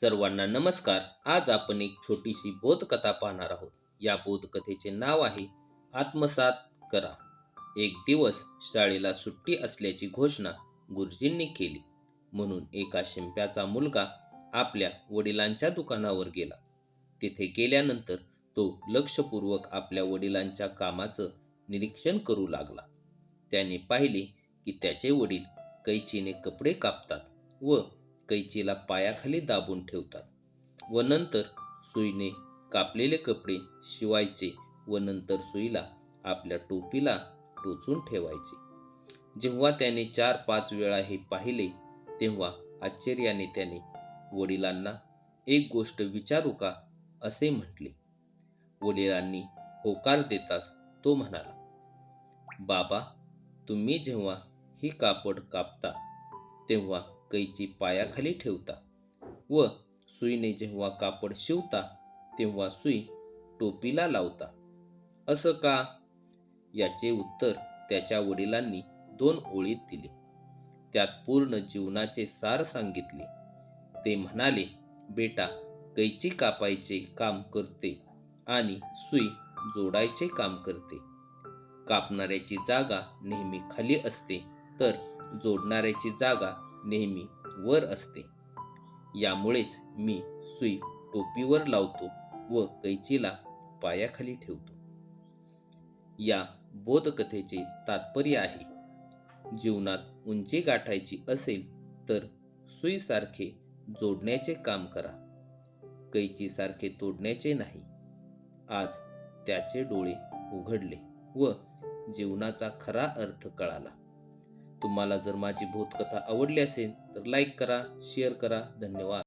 सर्वांना नमस्कार. आज आपण एक छोटीशी बोधकथा पाहणार आहोत. या बोधकथेचे नाव आहे आत्मसात करा. एक दिवस शाळेला सुट्टी असल्याची घोषणा गुरुजींनी केली. म्हणून एका शिंप्याचा मुलगा आपल्या वडिलांच्या दुकानावर गेला. तिथे गेल्यानंतर तो लक्षपूर्वक आपल्या वडिलांच्या कामाचं निरीक्षण करू लागला. त्याने पाहिले की त्याचे वडील कैचीने कपडे कापतात व कैचीला पायाखाली दाबून ठेवतात व नंतर सुईने कापलेले कपडे शिवायचे व नंतर सुईला आपल्या टोपीला टोचून ठेवायचे. जेव्हा त्याने चार पाच वेळा हे पाहिले तेव्हा आश्चर्याने त्याने वडिलांना एक गोष्ट विचारू का? असे म्हटले. वडिलांनी होकार देताच तो म्हणाला बाबा तुम्ही जेव्हा ही कापड कापता तेव्हा कैची पायाखाली ठेवता व सुईने जेव्हा कापड शिवता तेव्हा सुई टोपीला लावता. असं का? याचे उत्तर त्याच्या वडिलांनी दोन ओळीत दिले. त्यात पूर्ण जीवनाचे सार सांगितले. ते म्हणाले बेटा कैची कापायचे काम करते आणि सुई जोडायचे काम करते. कापणाऱ्याची जागा नेहमी खाली असते तर जोडणाऱ्याची जागा नेहमी वर असते. यामुळेच मी सुई टोपीवर लावतो व कैचीला पायाखाली ठेवतो. या बोधकथेचे तात्पर्य आहे. जीवनात उंची गाठायची असेल तर सुईसारखे जोडण्याचे काम करा. कैचीसारखे तोडण्याचे नाही. आज त्याचे डोळे उघडले व जीवनाचा खरा अर्थ कळाला. तुम्हाला जर माझी भूतकथा आवडली असेल तर लाईक करा शेअर करा. धन्यवाद.